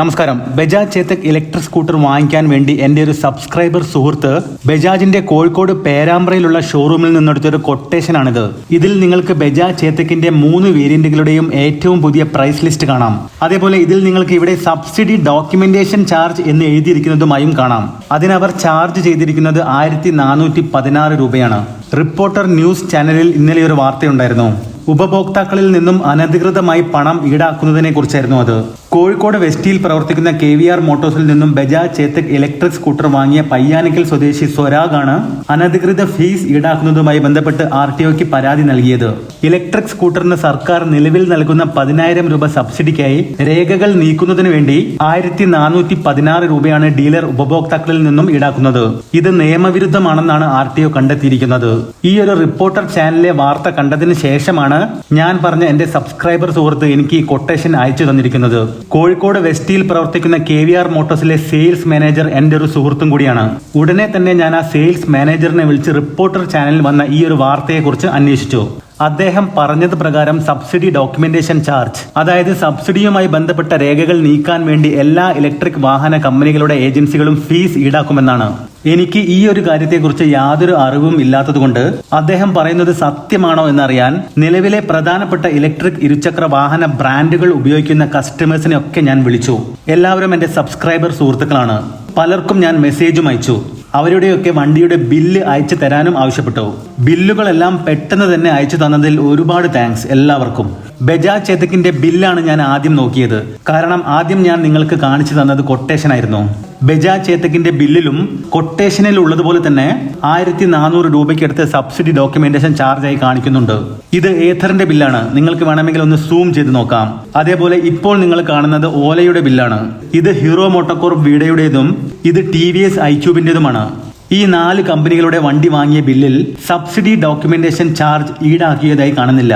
നമസ്കാരം. Bajaj Chetak electric scooter വാങ്ങിക്കാൻ വേണ്ടി എന്റെ ഒരു സബ്സ്ക്രൈബർ സുഹൃത്ത് ബജാജിന്റെ കോഴിക്കോട് പേരാമ്പ്രയിലുള്ള ഷോറൂമിൽ നിന്നെടുത്തൊരു കൊട്ടേഷനാണിത്. ഇതിൽ നിങ്ങൾക്ക് ബജാജ് ചേതക്കിന്റെ മൂന്ന് വേരിയന്റുകളുടെയും ഏറ്റവും പുതിയ പ്രൈസ് ലിസ്റ്റ് കാണാം. അതേപോലെ ഇതിൽ നിങ്ങൾക്ക് ഇവിടെ സബ്സിഡി ഡോക്യുമെന്റേഷൻ ചാർജ് എന്ന് എഴുതിയിരിക്കുന്നതുമായും കാണാം. അതിനവർ ചാർജ് ചെയ്തിരിക്കുന്നത് ആയിരത്തി നാനൂറ്റി പതിനാറ് രൂപയാണ്. റിപ്പോർട്ടർ ന്യൂസ് ചാനലിൽ ഇന്നലെ ഒരു വാർത്തയുണ്ടായിരുന്നു. ഉപഭോക്താക്കളിൽ നിന്നും അനധികൃതമായി പണം ഈടാക്കുന്നതിനെ കുറിച്ചായിരുന്നു അത്. കോഴിക്കോട് വെസ്റ്റിയിൽ പ്രവർത്തിക്കുന്ന കെ വി ആർ മോട്ടോഴ്സിൽ നിന്നും ബജാജ് ചേത്തക് ഇലക്ട്രിക് സ്കൂട്ടർ വാങ്ങിയ പയ്യാനിക്കൽ സ്വദേശി സ്വരാഗാണ് അനധികൃത ഫീസ് ഈടാക്കുന്നതുമായി ബന്ധപ്പെട്ട് ആർ ടി ഒക്ക് പരാതി നൽകിയത്. ഇലക്ട്രിക് സ്കൂട്ടറിന് സർക്കാർ നിലവിൽ നൽകുന്ന പതിനായിരം രൂപ സബ്സിഡിക്കായി രേഖകൾ നീക്കുന്നതിന് വേണ്ടി ആയിരത്തി രൂപയാണ് ഡീലർ ഉപഭോക്താക്കളിൽ നിന്നും ഈടാക്കുന്നത്. ഇത് നിയമവിരുദ്ധമാണെന്നാണ് ആർ ടി ഒ കണ്ടെത്തിയിരിക്കുന്നത്. ഈ ഒരു റിപ്പോർട്ടർ ചാനലിലെ വാർത്ത കണ്ടതിന് ശേഷമാണ് ഞാൻ പറഞ്ഞ എന്റെ സബ്സ്ക്രൈബർ സുഹൃത്ത് എനിക്ക് ഈ കൊട്ടേഷൻ അയച്ചു തന്നിരിക്കുന്നത്. കോഴിക്കോട് വെസ്റ്റിയിൽ പ്രവർത്തിക്കുന്ന കെ വി ആർ മോട്ടോഴ്സിലെ സെയിൽസ് മാനേജർ എന്റെ ഒരു സുഹൃത്തും കൂടിയാണ്. ഉടനെ തന്നെ ഞാൻ ആ സെയിൽസ് മാനേജറിനെ വിളിച്ച് റിപ്പോർട്ടർ ചാനലിൽ വന്ന ഈ ഒരു വാർത്തയെക്കുറിച്ച് അന്വേഷിച്ചു. അദ്ദേഹം പറഞ്ഞത് പ്രകാരം സബ്സിഡി ഡോക്യുമെന്റേഷൻ ചാർജ്. അതായത് സബ്സിഡിയുമായി ബന്ധപ്പെട്ട രേഖകൾ നീക്കാൻ വേണ്ടി എല്ലാ ഇലക്ട്രിക് വാഹന കമ്പനികളുടെ ഏജൻസികളും ഫീസ് ഈടാക്കുമെന്നാണ്. എനിക്ക് ഈ ഒരു കാര്യത്തെക്കുറിച്ച് യാതൊരു അറിവും ഇല്ലാത്തതുകൊണ്ട് അദ്ദേഹം പറയുന്നത് സത്യമാണോ എന്നറിയാൻ നിലവിലെ പ്രധാനപ്പെട്ട ഇലക്ട്രിക് ഇരുചക്ര വാഹന ബ്രാൻഡുകൾ ഉപയോഗിക്കുന്ന കസ്റ്റമേഴ്സിനെ ഒക്കെ ഞാൻ വിളിച്ചു. എല്ലാവരും എന്റെ സബ്സ്ക്രൈബർ സുഹൃത്തുക്കളാണ്. പലർക്കും ഞാൻ മെസ്സേജും അയച്ചു. അവരുടെയൊക്കെ വണ്ടിയുടെ ബില്ല് അയച്ചു തരാനും ആവശ്യപ്പെട്ടു. ബില്ലുകളെല്ലാം പെട്ടെന്ന് തന്നെ അയച്ചു തന്നതിൽ ഒരുപാട് താങ്ക്സ് എല്ലാവർക്കും. ബജാജ് ചേതക്കിന്റെ ബില്ലാണ് ഞാൻ ആദ്യം നോക്കിയത്. കാരണം ആദ്യം ഞാൻ നിങ്ങൾക്ക് കാണിച്ചു തന്നത് കൊട്ടേഷൻ ആയിരുന്നു. ബജാജ് ചേതക്കിന്റെ ബില്ലിലും കൊട്ടേഷനിൽ ഉള്ളതുപോലെ തന്നെ ആയിരത്തി നാനൂറ് രൂപയ്ക്ക് അടുത്ത് സബ്സിഡി ഡോക്യുമെന്റേഷൻ ചാർജായി കാണിക്കുന്നുണ്ട്. ഇത് ഏഥറിന്റെ ബില്ലാണ്. നിങ്ങൾക്ക് വേണമെങ്കിൽ ഒന്ന് സൂം ചെയ്ത് നോക്കാം. അതേപോലെ ഇപ്പോൾ നിങ്ങൾ കാണുന്നത് ഓലയുടെ ബില്ലാണ്. ഇത് ഹീറോ മോട്ടോകോർ വീടയുടേതും ഇത് ടി വി എസ് ഈ നാല് കമ്പനികളുടെ വണ്ടി വാങ്ങിയ ബില്ലിൽ സബ്സിഡി ഡോക്യുമെന്റേഷൻ ചാർജ് ഈടാക്കിയതായി കാണുന്നില്ല.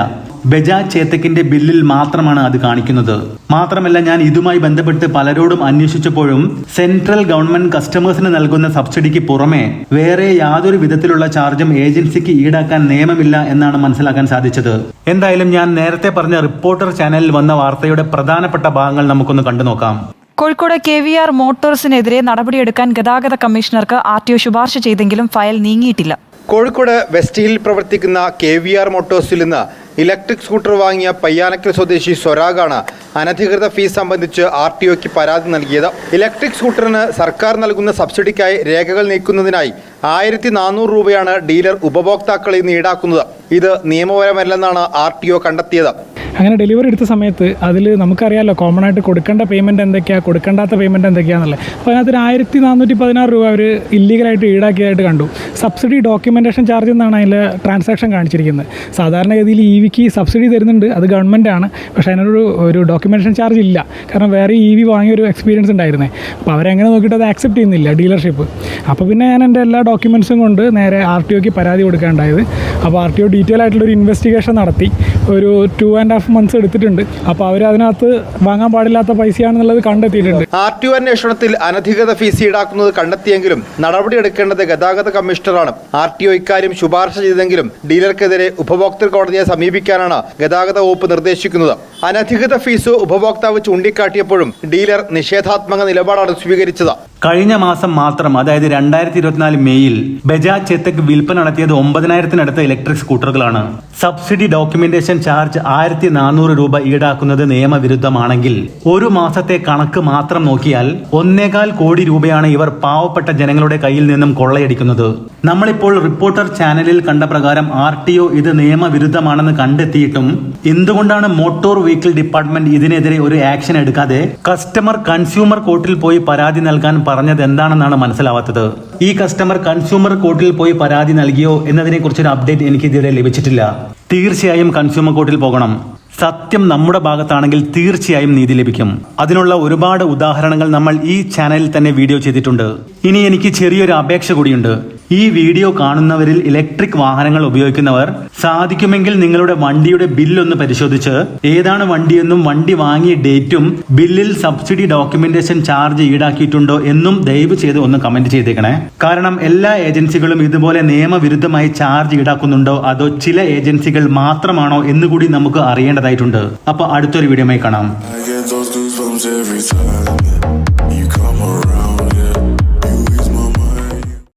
ബജാജ് ചേത്തക്കിന്റെ ബില്ലിൽ മാത്രമാണ് അത് കാണിക്കുന്നത്. മാത്രമല്ല ഞാൻ ഇതുമായി ബന്ധപ്പെട്ട് പലരോടും അന്വേഷിച്ചപ്പോഴും സെൻട്രൽ ഗവൺമെന്റ് കസ്റ്റമേഴ്സിന് നൽകുന്ന സബ്സിഡിക്ക് പുറമെ വേറെ യാതൊരു വിധത്തിലുള്ള ചാർജും ഏജൻസിക്ക് ഈടാക്കാൻ നിയമമില്ല എന്നാണ് മനസ്സിലാക്കാൻ സാധിച്ചത്. എന്തായാലും ഞാൻ നേരത്തെ പറഞ്ഞ റിപ്പോർട്ടർ ചാനലിൽ വന്ന വാർത്തയുടെ പ്രധാനപ്പെട്ട ഭാഗങ്ങൾ നമുക്കൊന്ന് കണ്ടു നോക്കാം. കോഴിക്കോട് കെ വി ആർ മോട്ടോഴ്സിനെതിരെ നടപടിയെടുക്കാൻ ഗതാഗത കമ്മീഷണർക്ക് ആർ ടി ഒ ശുപാർശ ചെയ്തെങ്കിലും ഫയൽ നീങ്ങിയിട്ടില്ല. കോഴിക്കോട് വെസ്റ്റ് ഹിൽ പ്രവർത്തിക്കുന്ന കെ വി ആർ മോട്ടോഴ്സിൽ നിന്ന് ഇലക്ട്രിക് സ്കൂട്ടർ വാങ്ങിയ പയ്യാനക്കൽ സ്വദേശി സ്വരാഗാണ് അനധികൃത ഫീസ് സംബന്ധിച്ച് ആർ ടി ഒക്ക് പരാതി നൽകിയത്. ഇലക്ട്രിക് സ്കൂട്ടറിന് സർക്കാർ നൽകുന്ന സബ്സിഡിക്കായി രേഖകൾ നീക്കുന്നതിനായി ആയിരത്തി നാനൂറ് രൂപയാണ് ഡീലർ ഉപഭോക്താക്കളിൽ നിന്ന് ഈടാക്കുന്നത്. ഇത് നിയമപരമല്ലെന്നാണ് ആർ ടി ഒ കണ്ടെത്തിയത്. അങ്ങനെ ഡെലിവറി എടുത്ത സമയത്ത് അതിൽ നമുക്കറിയാമല്ലോ കോമൺ ആയിട്ട് കൊടുക്കേണ്ട പേയ്മെന്റ് എന്തൊക്കെയാണ് കൊടുക്കേണ്ടാത്ത പേയ്മെന്റ് എന്തൊക്കെയാണെന്നുള്ളത് അപ്പോൾ അതിനകത്ത് ഒരു ആയിരത്തി നാനൂറ്റി പതിനാറ് രൂപ അവർ ഇല്ലീഗലായിട്ട് ഈടാക്കിയതായിട്ട് കണ്ടു. സബ്സിഡി ഡോക്യുമെന്റേഷൻ ചാർജ് എന്നാണ് അതിൽ ട്രാൻസാക്ഷൻ കാണിച്ചിരിക്കുന്നത്. സാധാരണഗതിയിൽ ഇ വിക്ക് സബ്സിഡി തരുന്നുണ്ട് അത് ഗവൺമെന്റാണ് പക്ഷേ അതിനൊരു ഒരു ഡോക്യുമെന്റേഷൻ ചാർജ് ഇല്ല. കാരണം വേറെ ഇ വി വാങ്ങിയ ഒരു എക്സ്പീരിയൻസ് ഉണ്ടായിരുന്നേ. അപ്പോൾ അവരെങ്ങനെ നോക്കിയിട്ട് അത് ആക്സെപ്റ്റ് ചെയ്യുന്നില്ല ഡീലർഷിപ്പ് അപ്പോൾ പിന്നെ ഞാൻ എന്റെ എല്ലാ ഡോക്യുമെന്റ്സും കൊണ്ട് നേരെ ആർ ടി ഒക്ക് പരാതി കൊടുക്കാനുണ്ടായത് അപ്പോൾ ആർ ടി ഒ ഡീറ്റെയിൽ ആയിട്ടുള്ള ഒരു ഇൻവെസ്റ്റിഗേഷൻ നടത്തി. ഒരു ടു ആൻഡ് ഹാഫ് മന്ത്സ് എടുത്തിട്ടുണ്ട്. അപ്പോൾ അവർ അതിനകത്ത് വാങ്ങാൻ പാടില്ലാത്ത പൈസയാണെന്നുള്ളത് കണ്ടെത്തിയിട്ടുണ്ട്. ആർ ടി ഒ അന്വേഷണത്തിൽ അനധികൃത ഫീസ് ഈടാക്കുന്നത് കണ്ടെത്തിയെങ്കിലും നടപടിയെടുക്കേണ്ടത് ഗതാഗത കമ്മീഷണറാണ്. ആർ ടി ഒ ഇക്കാര്യം ശുപാർശ ചെയ്തെങ്കിലും ഡീലർക്കെതിരെ ഉപഭോക്തൃ കോടതിയെ സമീപിക്കാനാണ് ഗതാഗത വകുപ്പ് നിർദ്ദേശിക്കുന്നത്. അനധികൃത ഫീസ് ഉപഭോക്താവ് ചൂണ്ടിക്കാട്ടിയപ്പോഴും ഡീലർ നിഷേധാത്മക നിലപാടാണ് സ്വീകരിച്ചത്. കഴിഞ്ഞ മാസം മാത്രം അതായത് രണ്ടായിരത്തി ഇരുപത്തിനാല് മെയ്യിൽ ബജാജ് ചെത്തക്ക് വിൽപ്പന നടത്തിയത് ഒമ്പതിനായിരത്തിനടുത്ത ഇലക്ട്രിക് സ്കൂട്ടറുകളാണ്. സബ്സിഡി ഡോക്യുമെന്റേഷൻ ചാർജ് ആയിരത്തി നാനൂറ് രൂപ ഈടാക്കുന്നത് നിയമവിരുദ്ധമാണെങ്കിൽ ഒരു മാസത്തെ കണക്ക് മാത്രം നോക്കിയാൽ ഒന്നേകാൽ കോടി രൂപയാണ് ഇവർ പാവപ്പെട്ട ജനങ്ങളുടെ കയ്യിൽ നിന്നും കൊള്ളയടിക്കുന്നത്. നമ്മളിപ്പോൾ റിപ്പോർട്ടർ ചാനലിൽ കണ്ട പ്രകാരം ആർ ടി ഒ ഇത് നിയമവിരുദ്ധമാണെന്ന് കണ്ടെത്തിയിട്ടും എന്തുകൊണ്ടാണ് മോട്ടോർ വെഹിക്കിൾ ഡിപ്പാർട്ട്മെന്റ് ഇതിനെതിരെ ഒരു ആക്ഷൻ എടുക്കാതെ കസ്റ്റമർ കൺസ്യൂമർ കോർട്ടിൽ പോയി പരാതി നൽകാൻ പറഞ്ഞത് എന്താണെന്നാണ് മനസ്സിലാവാത്തത്? ഈ കസ്റ്റമർ കൺസ്യൂമർ കോർട്ടിൽ പോയി പരാതി നൽകിയോ എന്നതിനെ കുറിച്ചൊരു അപ്ഡേറ്റ് എനിക്ക് ഇതുവരെ ലഭിച്ചിട്ടില്ല. തീർച്ചയായും കൺസ്യൂമർ കോർട്ടിൽ പോകണം. സത്യം നമ്മുടെ ഭാഗത്താണെങ്കിൽ തീർച്ചയായും നീതി ലഭിക്കും. അതിനുള്ള ഒരുപാട് ഉദാഹരണങ്ങൾ നമ്മൾ ഈ ചാനലിൽ തന്നെ വീഡിയോ ചെയ്തിട്ടുണ്ട്. ഇനി എനിക്ക് ചെറിയൊരു അപേക്ഷ കൂടിയുണ്ട്. ഈ വീഡിയോ കാണുന്നവരിൽ ഇലക്ട്രിക് വാഹനങ്ങൾ ഉപയോഗിക്കുന്നവർ സാധിക്കുമെങ്കിൽ നിങ്ങളുടെ വണ്ടിയുടെ ബില്ലൊന്ന് പരിശോധിച്ച് ഏതാണ് വണ്ടിയെന്നും വണ്ടി വാങ്ങിയ ഡേറ്റും ബില്ലിൽ സബ്സിഡി ഡോക്യുമെന്റേഷൻ ചാർജ് ഈടാക്കിയിട്ടുണ്ടോ എന്നും ദയവ് ചെയ്ത് ഒന്ന് കമന്റ് ചെയ്തേക്കണേ. കാരണം എല്ലാ ഏജൻസികളും ഇതുപോലെ നിയമവിരുദ്ധമായി ചാർജ് ഈടാക്കുന്നുണ്ടോ അതോ ചില ഏജൻസികൾ മാത്രമാണോ എന്നുകൂടി നമുക്ക് അറിയേണ്ടതായിട്ടുണ്ട്. അപ്പോൾ അടുത്തൊരു വീഡിയോമായി കാണാം.